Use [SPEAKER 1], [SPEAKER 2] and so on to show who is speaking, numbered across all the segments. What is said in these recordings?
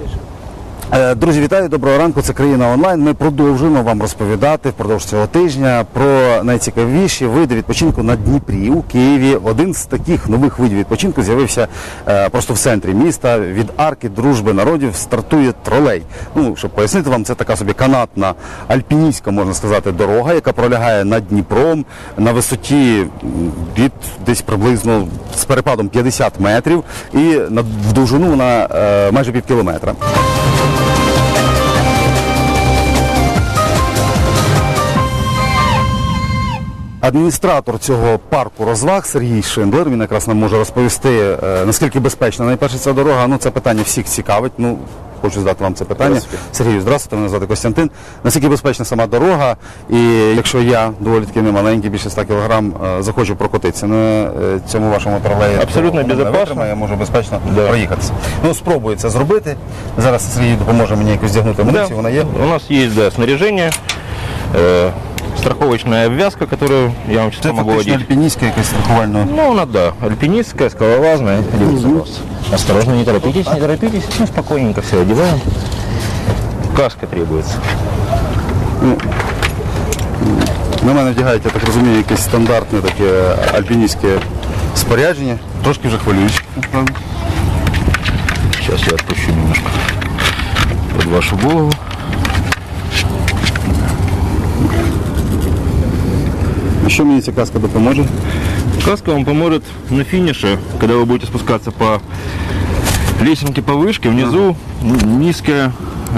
[SPEAKER 1] Bishop. Друзі, вітаю, доброго ранку. Це країна онлайн. Ми продовжуємо вам розповідати впродовж цього тижня про найцікавіші види відпочинку на Дніпрі у Києві. Один з таких нових видів відпочинку з'явився е, просто в центрі міста. Від арки дружби народів стартує тролей. Ну щоб пояснити вам, це така собі канатна альпіністська, можна сказати, дорога, яка пролягає над Дніпром на висоті від десь приблизно з перепадом 50 метрів, і на в довжину вона е, майже пів кілометра. Адміністратор цього парку розваг Сергій Шиндлер, він якраз нам може розповісти, е, наскільки безпечна найперше ця дорога. Ну, це питання всіх цікавить. Ну, хочу задати вам це питання.
[SPEAKER 2] Здравствуйте.
[SPEAKER 1] Сергію, здравствуйте, мене звати Костянтин. Наскільки безпечна сама дорога? І якщо я доволі таки не маленький, більше 100 кілограм, е, захочу прокотитися на е, цьому вашому тролеї,
[SPEAKER 2] Абсолютно
[SPEAKER 1] витримає, Я можу безпечно
[SPEAKER 2] Да.
[SPEAKER 1] проїхатися. Ну, спробую це зробити. Зараз Сергій допоможе мені якось здягнути амуніцію, вона є.
[SPEAKER 2] У нас есть да, снаряжение, э, страховочная обвязка, которую я вам сейчас
[SPEAKER 1] Це
[SPEAKER 2] помогу
[SPEAKER 1] фактично
[SPEAKER 2] одеть.
[SPEAKER 1] альпіністська якась страхувальна.
[SPEAKER 2] Ну, она, да, альпинистская, скалолазная. Делается у вас. Осторожно, не торопитесь, не торопитесь. Ну, спокойненько все одеваем. Каска требуется.
[SPEAKER 1] На мене вдягають, я так розумію, якесь стандартне таке альпіністське спорядження. Трошки вже хвилююсь. насправді.
[SPEAKER 2] Сейчас я отпущу немножко под вашу голову.
[SPEAKER 1] Що мені ця каска допоможе?
[SPEAKER 2] Каска вам поможет на финише, когда вы будете спускаться по лесенке по вышке, внизу н- низкая,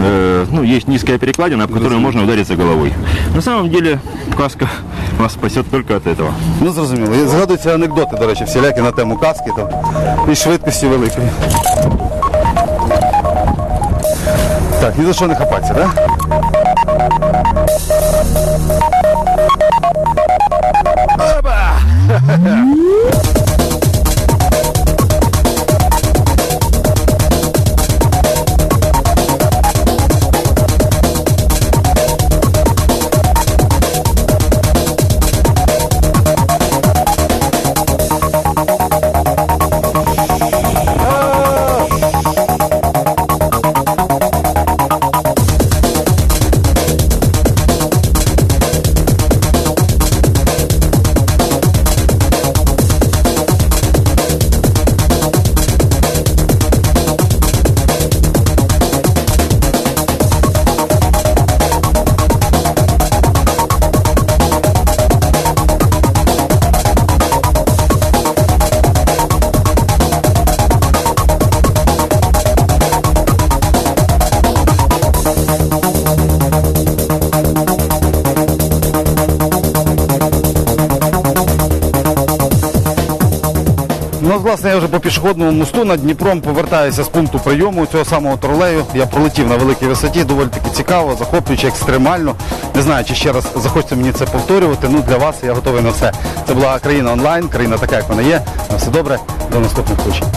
[SPEAKER 2] э, ну, есть низкая перекладина, об которую можно удариться головой. На самом деле каска вас спасет только от этого.
[SPEAKER 1] Ну зрозуміло. Я- Згадуються анекдоти, до речі, всілякі на тему каски там, і швидкості великої. Так, ні за що не хапатися, так? Ну, власне, я вже по пішохідному мосту над Дніпром повертаюся з пункту прийому цього самого тролею. Я пролетів на великій висоті, доволі таки цікаво, захоплююче, екстремально. Не знаю, чи ще раз захочеться мені це повторювати. Ну для вас я готовий на все. Це була країна онлайн, країна така, як вона є. На все добре, до наступних включень.